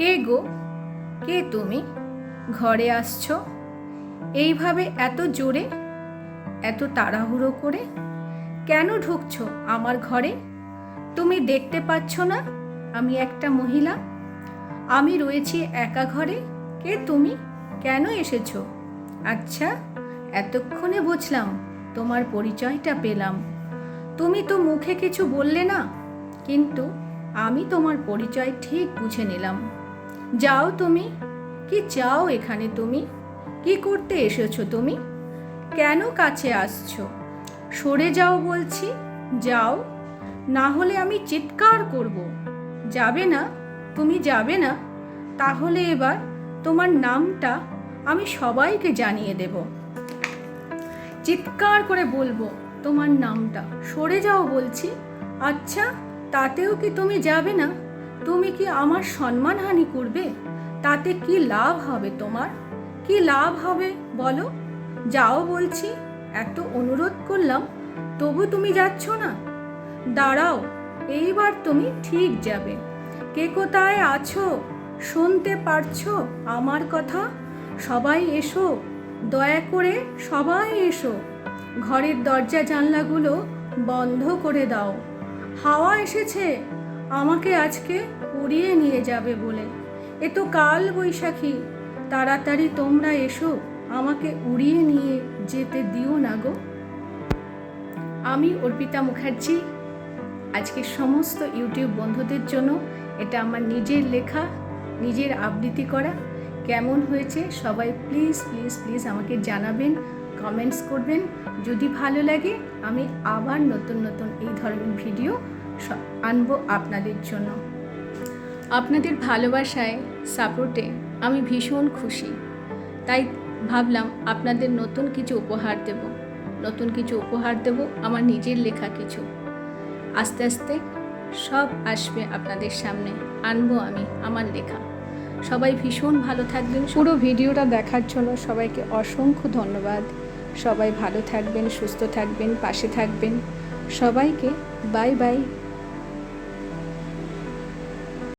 কে গো? কে তুমি? ঘরে আসছো? এইভাবে এত জোরে? এত তাড়াহুড়ো করে? কেন ঢুকছো আমার ঘরে? তুমি দেখতে পাচ্ছ না আমি একটা মহিলা? আমি রয়েছি একা ঘরে? কে তুমি? কেন এসেছ? আচ্ছা এতক্ষণে বুঝলাম, তোমার পরিচয়টা পেলাম। তুমি তো মুখে কিছু বললে না, কিন্তু আমি তোমার পরিচয় ঠিক বুঝে নিলাম। যাও তুমি। কি চাও এখানে তুমি? কি করতে এসেছ তুমি? কেন কাছে আসছো? সরে যাও বলছি, যাও। না হলে আমি চিৎকার করব। যাবে না, তুমি যাবে না। তাহলে এবার তোমার নামটা আমি সবাইকে জানিয়ে দেব। চিৎকার করে বলব, তোমার নামটা। সরে যাও বলছি। আচ্ছা তাতেও কি তুমি যাবে না? তুমি কি আমার সম্মানহানি করবে? তাতে কি লাভ হবে তোমার? কি লাভ হবে বলো? যাও বলছি, এত অনুরোধ করলাম, তবু তুমি যাচ্ছ না। দাঁড়াও, এইবার তুমি ঠিক যাবে। কে কোথায় আছো? শুনতে পারছ আমার কথা? সবাই এসো, দয়া করে সবাই এসো। ঘরের দরজা জানলাগুলো বন্ধ করে দাও। হাওয়া এসেছে। আমাকে আজকে উড়িয়ে নিয়ে যাবে বলে। এ তো কাল বৈশাখী, তাড়াতাড়ি তোমরা এসো, আমাকে উড়িয়ে নিয়ে যেতে দিও না গো। আমি অর্পিতা মুখার্জি আজকে সমস্ত ইউটিউব বন্ধুদের জন্য এটা আমার নিজের লেখা, নিজের আবৃত্তি করা। কেমন হয়েছে সবাই প্লিজ প্লিজ প্লিজ আমাকে জানাবেন, কমেন্টস করবেন। যদি ভালো লাগে আমি আবার নতুন নতুন এই ধরনের ভিডিও আনব আপনাদের জন্য। আপনাদের ভালোবাসায়, সাপোর্টে আমি ভীষণ খুশি। তাই ভাবলাম আপনাদের নতুন কিছু উপহার দেব। নতুন কিছু উপহার দেব আমার নিজের লেখা কিছু। আস্তে আস্তে সব আসবে আপনাদের সামনে। আনব আমি আমার লেখা। সবাই ভীষণ ভালো থাকবেন। পুরো ভিডিওটা দেখার জন্য সবাইকে অসংখ্য ধন্যবাদ। সবাই ভালো থাকবেন, সুস্থ থাকবেন, পাশে থাকবেন। সবাইকে বাই বাই।